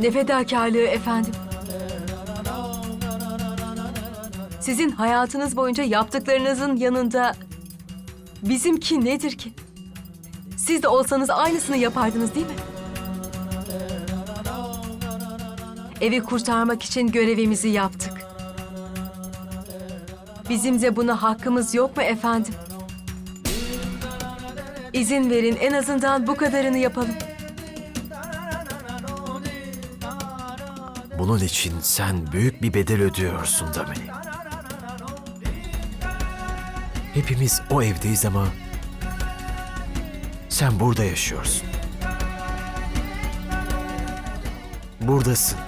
Ne fedakarlığı efendim. Sizin hayatınız boyunca yaptıklarınızın yanında bizimki nedir ki? Siz de olsanız aynısını yapardınız değil mi? Evi kurtarmak için görevimizi yaptık. Bizim de buna hakkımız yok mu efendim? İzin verin en azından bu kadarını yapalım. Bunun için sen büyük bir bedel ödüyorsun Damini. Hepimiz o evdeyiz ama sen burada yaşıyorsun. Buradasın.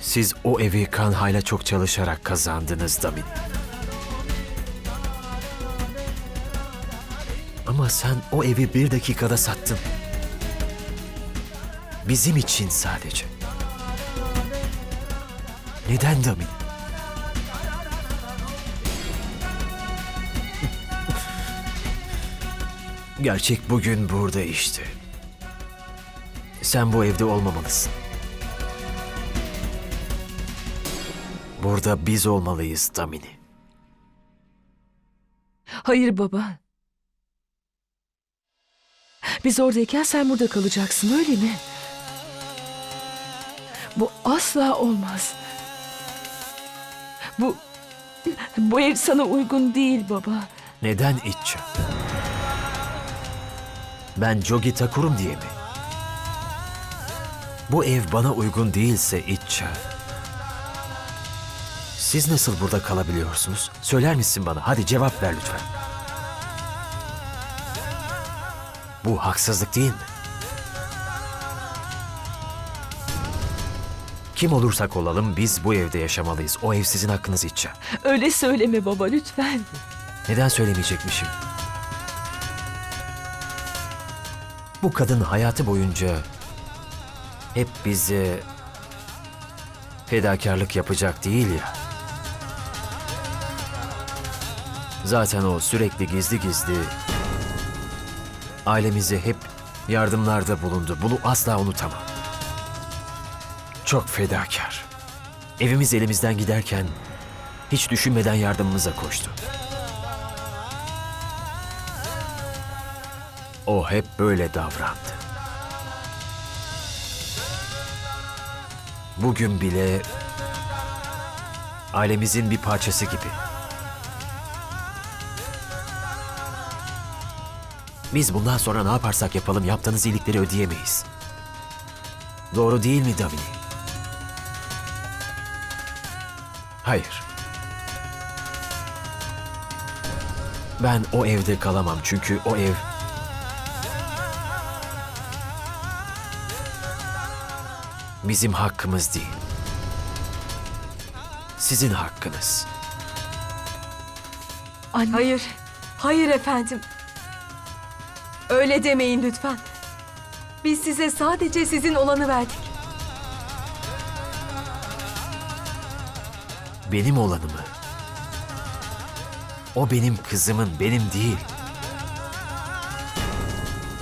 Siz o evi Kanha'yla çok çalışarak kazandınız Damini. Ama sen o evi bir dakikada sattın. Bizim için sadece. Neden Damin? Gerçek bugün burada işte. Sen bu evde olmamalısın. Burada biz olmalıyız Damini. Hayır baba. Biz oradayken sen burada kalacaksın öyle mi? Bu asla olmaz. Bu bu ev sana uygun değil baba. Neden İtça? Ben Jogi Takur'um diye mi? Bu ev bana uygun değilse İtça. Siz nasıl burada kalabiliyorsunuz? Söyler misin bana? Hadi cevap ver lütfen. Bu haksızlık değil mi? Kim olursak olalım biz bu evde yaşamalıyız. O ev sizin hakkınız İtça. Öyle söyleme baba lütfen. Neden söylemeyecekmişim? Bu kadın hayatı boyunca hep bize fedakarlık yapacak değil ya. Zaten o sürekli gizli gizli ailemize hep yardımlarda bulundu. Bunu asla unutamam. Çok fedakar. Evimiz elimizden giderken hiç düşünmeden yardımımıza koştu. O hep böyle davrandı. Bugün bile ailemizin bir parçası gibi. Biz bundan sonra ne yaparsak yapalım yaptığınız iyilikleri ödeyemeyiz. Doğru değil mi Davini? Hayır. Ben o evde kalamam çünkü o ev bizim hakkımız değil. Sizin hakkınız. Anne Hayır, hayır efendim. Öyle demeyin lütfen. Biz size sadece sizin olanı verdik. Benim olanımı. O benim kızımın, benim değil.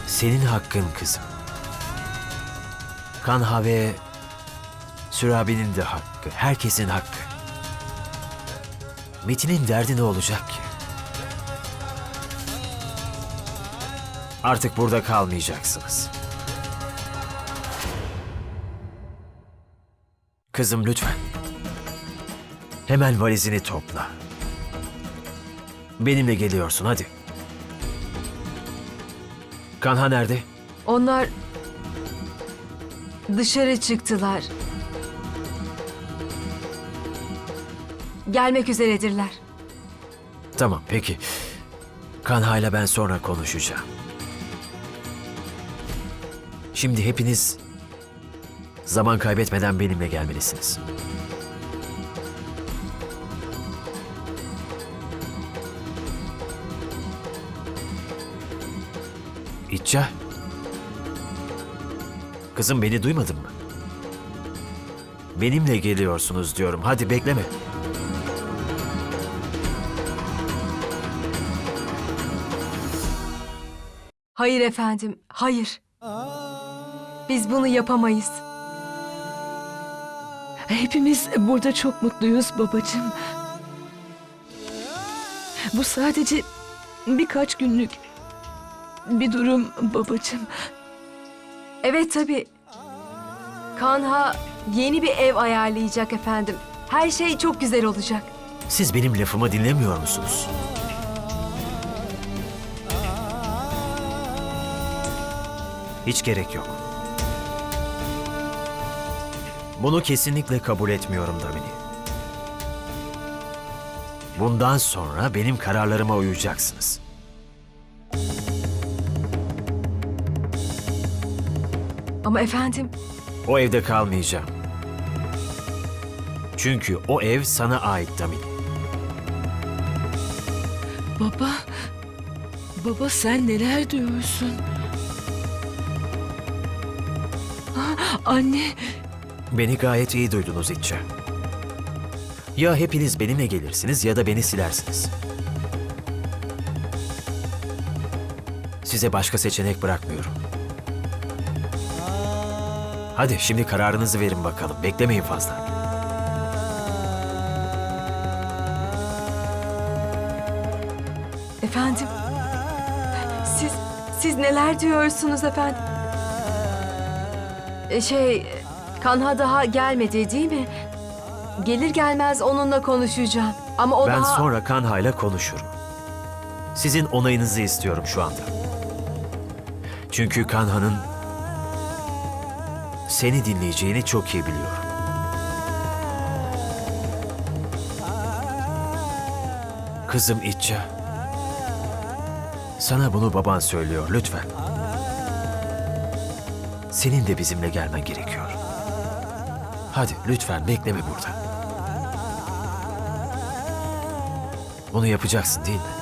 Senin hakkın kızım. Kanha ve Sürabi'nin de hakkı, herkesin hakkı. Metin'in derdi ne olacak ki? Artık burada kalmayacaksınız. Kızım lütfen. Hemen valizini topla. Benimle geliyorsun hadi. Kanha nerede? Onlar dışarı çıktılar. Gelmek üzeredirler. Tamam peki. Kanha ile ben sonra konuşacağım. Şimdi hepiniz zaman kaybetmeden benimle gelmelisiniz. İtça. Kızım beni duymadın mı? Benimle geliyorsunuz diyorum. Hadi bekleme. Hayır efendim, hayır. Biz bunu yapamayız. Hepimiz burada çok mutluyuz babacığım. Bu sadece birkaç günlük bir durum babacığım. Evet tabii. Kanha yeni bir ev ayarlayacak efendim. Her şey çok güzel olacak. Siz benim lafımı dinlemiyor musunuz? Hiç gerek yok. Bunu kesinlikle kabul etmiyorum Damini. Bundan sonra benim kararlarıma uyacaksınız. Ama efendim O evde kalmayacağım. Çünkü o ev sana ait Damini. Baba, baba sen neler diyorsun? Ah, Anne, Beni gayet iyi duydunuz İtçe. Ya hepiniz benimle gelirsiniz ya da beni silersiniz. Size başka seçenek bırakmıyorum. Hadi şimdi kararınızı verin bakalım. Beklemeyin fazla. Efendim? Siz, siz neler diyorsunuz efendim? E, Şey, Kanha daha gelmedi değil mi? Gelir gelmez onunla konuşacağım. Ama o ben daha... sonra Kanha'yla konuşurum. Sizin onayınızı istiyorum şu anda. Çünkü Kanha'nın seni dinleyeceğini çok iyi biliyorum. Kızım İtça. Sana bunu baban söylüyor lütfen. Senin de bizimle gelmen gerekiyor. Hadi lütfen bekleme burada. Bunu yapacaksın değil mi?